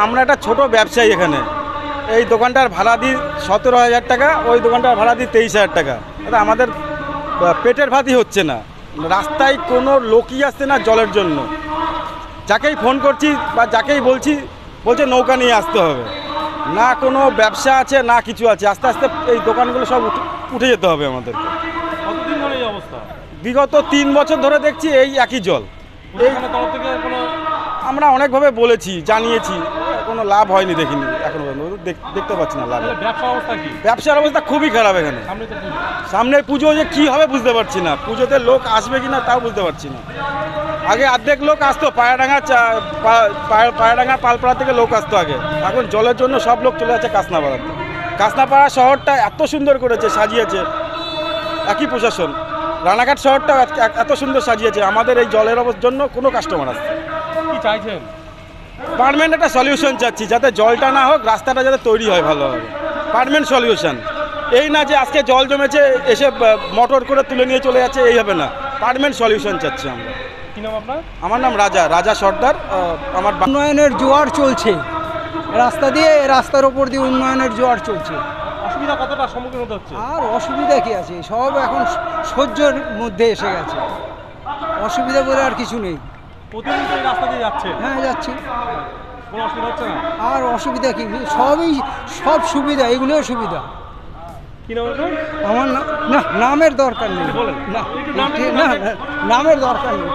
আমরা একটা ছোট ব্যবসায়ী এখানে। এই দোকানটার ভাড়া দিই সতেরো হাজার টাকা ওই দোকানটার ভাড়া দিই তেইশ হাজার টাকা। এটা আমাদের পেটের ভাতই হচ্ছে না। রাস্তায় কোনো লোকই আসছে না জলের জন্য। যাকেই ফোন করছি বা যাকেই বলছি বলছে নৌকা নিয়ে আসতে হবে। না কোনো ব্যবসা আছে না কিছু আছে। আস্তে আস্তে এই দোকানগুলো সব উঠে- উঠে যেতে হবে আমাদেরকে। কতদিন ধরে এই অবস্থা? বিগত তিন বছর ধরে দেখছি এই একই জল। এই আমরা অনেকভাবে বলেছি জানিয়েছি। কোনো লাভ হয়নি দেখিনি এখনও পর্যন্ত। দেখতে পাচ্ছি না লাভ। ব্যবসার অবস্থা খুবই খারাপ এখানে। সামনে পুজো যে কী হবে বুঝতে পারছি না। পুজোতে লোক আসবে কি না তাও বুঝতে পারছি না। আগে অর্ধেক লোক আসতো পায়াডাঙ্গা পায়াডাঙ্গা পালপাড়া থেকে লোক আসতো আগে। এখন জলের জন্য সব লোক চলে যাচ্ছে কাসনাপাড়াতে কাসনাপাড়া শহরটা এত সুন্দর করেছে সাজিয়েছে। একই প্রশাসন। রানাঘাট শহরটাও এত- সুন্দর সাজিয়েছে। আমাদের এই জলের অবস্থার জন্য কোনো কাস্টমার আসছে কি চাইছেন? পারমানেন্ট একটা সলিউশন চাচ্ছি যাতে জলটা না হোক রাস্তাটা যাতে তৈরি হয় ভালোভাবে। পারমানেন্ট সলিউশন এই না যে আজকে জল জমেছে এসে মোটর করে তুলে নিয়ে চলে যাচ্ছে এই হবে না। পারমানেন্ট সলিউশন চাচ্ছি আমরা। কি নাম আপনার? আমার নাম রাজা রাজা সর্দার আমার উন্নয়নের জোয়ার চলছে। রাস্তা দিয়ে রাস্তার ওপর দিয়ে উন্নয়নের জোয়ার চলছে। অসুবিধা কতটা সম্মুখীন হতে হচ্ছে? আর অসুবিধা কি আছে? সব এখন সহ্যর মধ্যে এসে গেছে। অসুবিধা বলে আর কিছু নেই। প্রতিদিন তো এই রাস্তা দিয়ে যাচ্ছে হ্যাঁ যাচ্ছি। কোনো অসুবিধা হচ্ছে না? আর অসুবিধা কি? সবই সব সুবিধা এগুলোও সুবিধা। কি নাম আপনার? আমার না না নামের দরকার নেই। বলেন। না না, নামের দরকার নেই।